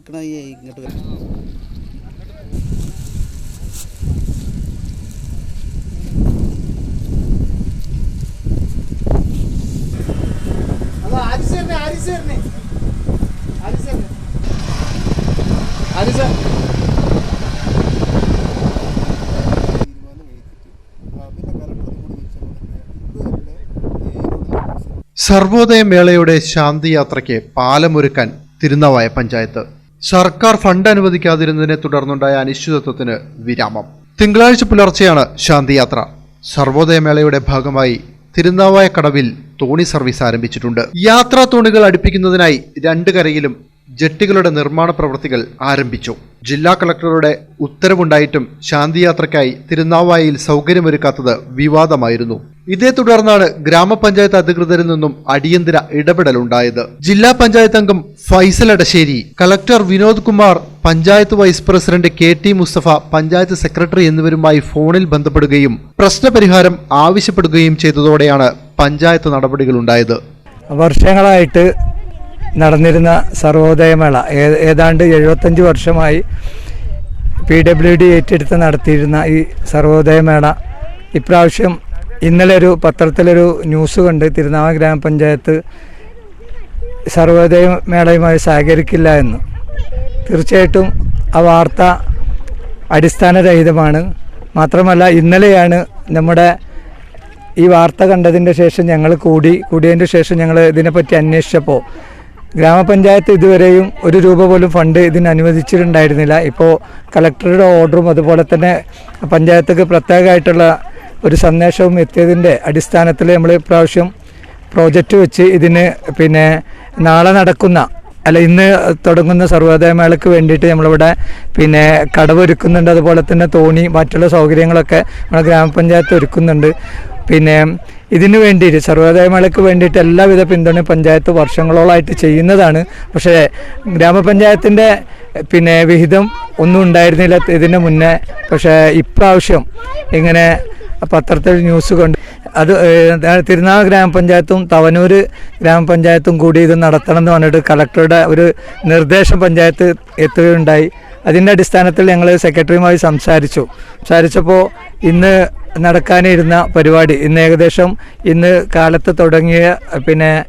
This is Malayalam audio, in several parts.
വെക്കണ ഇങ്ങോട്ട് വരണം സർവോദയ മേളയുടെ ശാന്തിയാത്രയ്ക്ക് പാലമൊരുക്കാൻ തിരുനാവായ പഞ്ചായത്ത് സർക്കാർ ഫണ്ട് അനുവദിക്കാതിരുന്നതിനെ തുടർന്നുണ്ടായ അനിശ്ചിതത്വത്തിന് വിരാമം. തിങ്കളാഴ്ച പുലർച്ചെയാണ് ശാന്തിയാത്ര. സർവോദയമേളയുടെ ഭാഗമായി തിരുനാവായ കടവിൽ തോണി സർവീസ് ആരംഭിച്ചിട്ടുണ്ട്. യാത്രാ തോണികൾ അടുപ്പിക്കുന്നതിനായി രണ്ട് കരയിലും ജെട്ടികളുടെ നിർമ്മാണ പ്രവൃത്തികൾ ആരംഭിച്ചു. ജില്ലാ കളക്ടറുടെ ഉത്തരവുണ്ടായിട്ടും ശാന്തിയാത്രയ്ക്കായി തിരുനാവായയിൽ സൗകര്യമൊരുക്കാത്തത് വിവാദമായിരുന്നു. ഇതേ തുടർന്നാണ് ഗ്രാമപഞ്ചായത്ത് അധികൃതരിൽ നിന്നും അടിയന്തര ഇടപെടലുണ്ടായത്. ജില്ലാ പഞ്ചായത്ത് അംഗം Faisal Adassery collector Vinod Kumar panchayat vice president K T Mustafa panchayat secretary എന്നിവരുമായി ഫോണിൽ ബന്ധപ്പെടുകയും പ്രശ്നപരിഹാരം ആവശ്യപ്പെടുകയും ചെയ്തതോടെയാണ് പഞ്ചായത്ത് നടപടികളുണ്ടായത്. വർഷങ്ങളായിട്ട് നടന്നിരുന്ന സർവോദയമേള. ഏതാണ്ട് എഴുപത്തഞ്ച് വർഷമായി പി ഡബ്ല്യു ഡി ഏറ്റെടുത്ത് നടത്തിയിരുന്ന ഈ സർവോദയമേള. ഇപ്രാവശ്യം ഇന്നലെ ഒരു പത്രത്തിലൊരു ന്യൂസ് കണ്ട് തിരുനാമ ഗ്രാമപഞ്ചായത്ത് സർവോദയ മേളയുമായി സഹകരിക്കില്ല എന്ന്. തീർച്ചയായിട്ടും ആ വാർത്ത അടിസ്ഥാനരഹിതമാണ്. മാത്രമല്ല ഇന്നലെയാണ് നമ്മുടെ ഈ വാർത്ത കണ്ടതിന്റെ ശേഷം ഞങ്ങൾ കൂടി. കൂടിയതിന്റെ ശേഷം ഞങ്ങൾ ഇതിനെപ്പറ്റി അന്വേഷിച്ചപ്പോൾ ഗ്രാമപഞ്ചായത്ത് ഇതുവരെയും ഒരു രൂപ പോലും ഫണ്ട് ഇതിന് അനുവദിച്ചിട്ടുണ്ടായിരുന്നില്ല. ഇപ്പോൾ കളക്ടറുടെ ഓർഡറും അതുപോലെ തന്നെ പഞ്ചായത്തുക്ക് പ്രത്യേകമായിട്ടുള്ള ഒരു സന്ദേശവും എത്തിയതിന്റെ അടിസ്ഥാനത്തിൽ നമ്മൾ ഇപ്രാവശ്യം പ്രോജക്റ്റ് വെച്ച് ഇതിന് പിന്നെ നാളെ നടക്കുന്ന അല്ല ഇന്ന് തുടങ്ങുന്ന സർവോദയ മേളയ്ക്ക് വേണ്ടിയിട്ട് നമ്മളിവിടെ പിന്നെ കടവൊരുക്കുന്നുണ്ട് അതുപോലെ തന്നെ തോണി മറ്റുള്ള സൗകര്യങ്ങളൊക്കെ നമ്മുടെ ഗ്രാമപഞ്ചായത്ത് ഒരുക്കുന്നുണ്ട്. പിന്നെ ഇതിനു വേണ്ടിയിട്ട് സർവോദയ മേളയ്ക്ക് വേണ്ടിയിട്ട് എല്ലാവിധ പിന്തുണയും പഞ്ചായത്ത് വർഷങ്ങളോളായിട്ട് ചെയ്യുന്നതാണ്. പക്ഷേ ഗ്രാമപഞ്ചായത്തിന്റെ പിന്നെ വിഹിതം ഒന്നും ഉണ്ടായിരുന്നില്ല ഇതിന് മുന്നേ. പക്ഷേ ഇപ്രാവശ്യം ഇങ്ങനെ പത്രത്തിൽ ന്യൂസ് കണ്ട്. അത് തിരുനാവ് ഗ്രാമപഞ്ചായത്തും തവനൂർ ഗ്രാമപഞ്ചായത്തും കൂടി ഇത് നടത്തണം എന്ന് പറഞ്ഞിട്ട് കളക്ടറുടെ ഒരു നിർദ്ദേശം പഞ്ചായത്ത് എത്തുകയുണ്ടായി. അതിന്റെ അടിസ്ഥാനത്തിൽ ഞങ്ങൾ സെക്രട്ടറിയുമായി സംസാരിച്ചു. സംസാരിച്ചപ്പോൾ ഇന്ന് നടക്കാനിരുന്ന പരിപാടി ഇന്ന് ഏകദേശം ഇന്ന് കാലത്ത് തുടങ്ങിയ പിന്നെ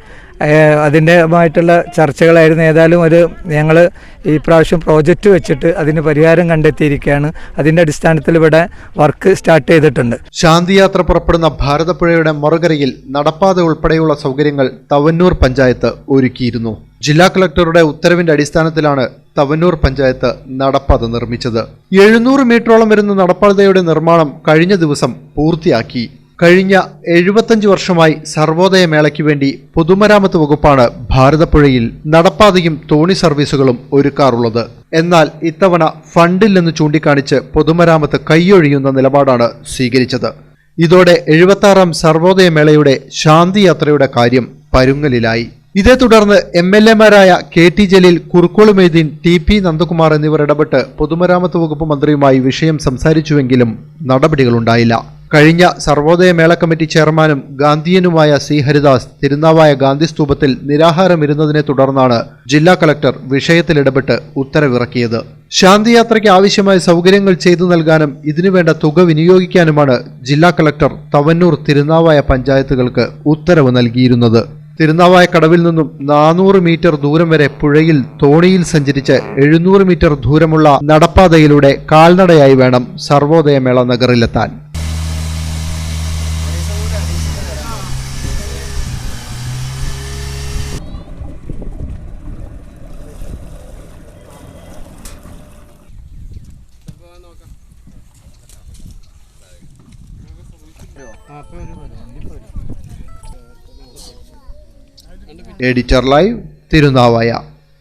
ഏഹ്, അതിന്റെതായിട്ടുള്ള ചർച്ചകളായിരുന്നു. ഏതായാലും ഒരു ഞങ്ങൾ ഈ പ്രാവശ്യം പ്രോജക്റ്റ് വെച്ചിട്ട് അതിന് പരിഹാരം കണ്ടെത്തിയിരിക്കുകയാണ്. അതിന്റെ അടിസ്ഥാനത്തിൽ ഇവിടെ വർക്ക് സ്റ്റാർട്ട് ചെയ്തിട്ടുണ്ട്. ശാന്തിയാത്ര പുറപ്പെടുന്ന ഭാരതപ്പുഴയുടെ മറുകരയിൽ നടപ്പാത ഉൾപ്പെടെയുള്ള സൗകര്യങ്ങൾ തവന്നൂർ പഞ്ചായത്ത് ഒരുക്കിയിരുന്നു. ജില്ലാ കളക്ടറുടെ ഉത്തരവിന്റെ അടിസ്ഥാനത്തിലാണ് തവന്നൂർ പഞ്ചായത്ത് നടപ്പാത നിർമ്മിച്ചത്. എഴുന്നൂറ് മീറ്ററോളം വരുന്ന നടപ്പാതയുടെ നിർമ്മാണം കഴിഞ്ഞ ദിവസം പൂർത്തിയാക്കി. കഴിഞ്ഞ എഴുപത്തഞ്ച് വർഷമായി സർവോദയ മേളയ്ക്ക് വേണ്ടി പൊതുമരാമത്ത് വകുപ്പാണ് ഭാരതപ്പുഴയിൽ നടപ്പാതയും തോണി സർവീസുകളും ഒരുക്കാറുള്ളത്. എന്നാൽ ഇത്തവണ ഫണ്ടില്ലെന്ന് ചൂണ്ടിക്കാണിച്ച് പൊതുമരാമത്ത് കൈയൊഴിയുന്ന നിലപാടാണ് സ്വീകരിച്ചത്. ഇതോടെ എഴുപത്താറാം സർവോദയ മേളയുടെ ശാന്തിയാത്രയുടെ കാര്യം പരുങ്ങലിലായി. ഇതേ തുടർന്ന് M L എമാരായ K T Jaleel Kurukkoli Moideen T P Nandakumar എന്നിവർ ഇടപെട്ട് പൊതുമരാമത്ത് വകുപ്പ് മന്ത്രിയുമായി വിഷയം സംസാരിച്ചുവെങ്കിലും നടപടികളുണ്ടായില്ല. കഴിഞ്ഞ സർവോദയ മേള കമ്മിറ്റി ചെയർമാനും ഗാന്ധിയനുമായ സി. ഹരിദാസ് തിരുനാവായ ഗാന്ധി സ്തൂപത്തിൽ നിരാഹാരമിരുന്നതിനെ തുടർന്നാണ് ജില്ലാ കളക്ടർ വിഷയത്തിലിടപെട്ട് ഉത്തരവിറക്കിയത്. ശാന്തിയാത്രയ്ക്ക് ആവശ്യമായ സൗകര്യങ്ങൾ ചെയ്തു നൽകാനും ഇതിനുവേണ്ട തുക വിനിയോഗിക്കാനുമാണ് ജില്ലാ കളക്ടർ തവന്നൂർ തിരുനാവായ പഞ്ചായത്തുകൾക്ക് ഉത്തരവ് നൽകിയിരുന്നത്. തിരുനാവായ കടവിൽ നിന്നും നാനൂറ് മീറ്റർ ദൂരം വരെ പുഴയിൽ തോണിയിൽ സഞ്ചരിച്ച് എഴുന്നൂറ് മീറ്റർ ദൂരമുള്ള നടപ്പാതയിലൂടെ കാൽനടയായി വേണം സർവോദയ മേള നഗറിലെത്താൻ. Editor live Thirunavaya.